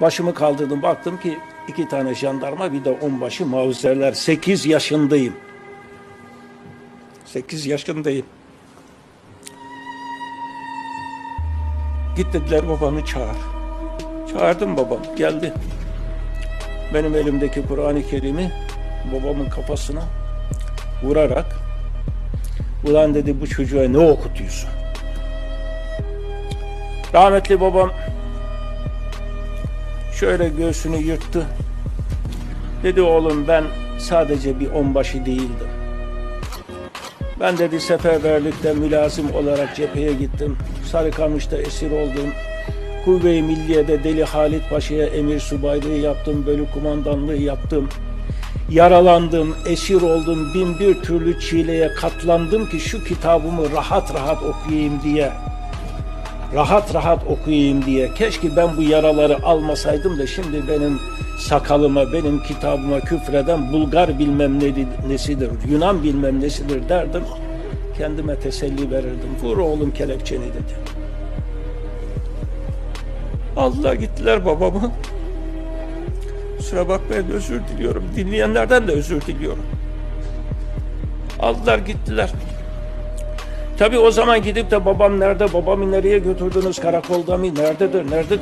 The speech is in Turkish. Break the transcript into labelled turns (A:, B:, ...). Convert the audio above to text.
A: Başımı kaldırdım baktım ki iki tane jandarma bir de onbaşı mavzerler. Sekiz yaşındayım. Sekiz yaşındayım. Git dediler babanı çağır. Çağırdım babam geldi. Benim elimdeki Kur'an-ı Kerim'i babamın kafasına vurarak ulan dedi bu çocuğa ne okutuyorsun? Rahmetli babam şöyle göğsünü yırttı. Dedi oğlum ben sadece bir onbaşı değildim. Ben dedi seferberlikte mülazim olarak cepheye gittim. Sarıkamış'ta esir oldum. Kuvve-i Milliye'de Deli Halit Paşa'ya emir subaylığı yaptım, bölük kumandanlığı yaptım. Yaralandım, esir oldum, bin bir türlü çileye katlandım ki şu kitabımı rahat rahat okuyayım diye. Rahat rahat okuyayım diye. Keşke ben bu yaraları almasaydım da şimdi benim sakalıma, benim kitabıma küfreden Bulgar bilmem ne, nesidir, Yunan bilmem nesidir derdim. Kendime teselli verirdim. Vur oğlum kelepçeni dedi. Aldılar gittiler babamı. Kusura bakmayın özür diliyorum. Dinleyenlerden de özür diliyorum. Aldılar gittiler. Tabii o zaman gidip de babam nerede, babamı nereye götürdünüz, karakolda mı, nerededir, nerededir?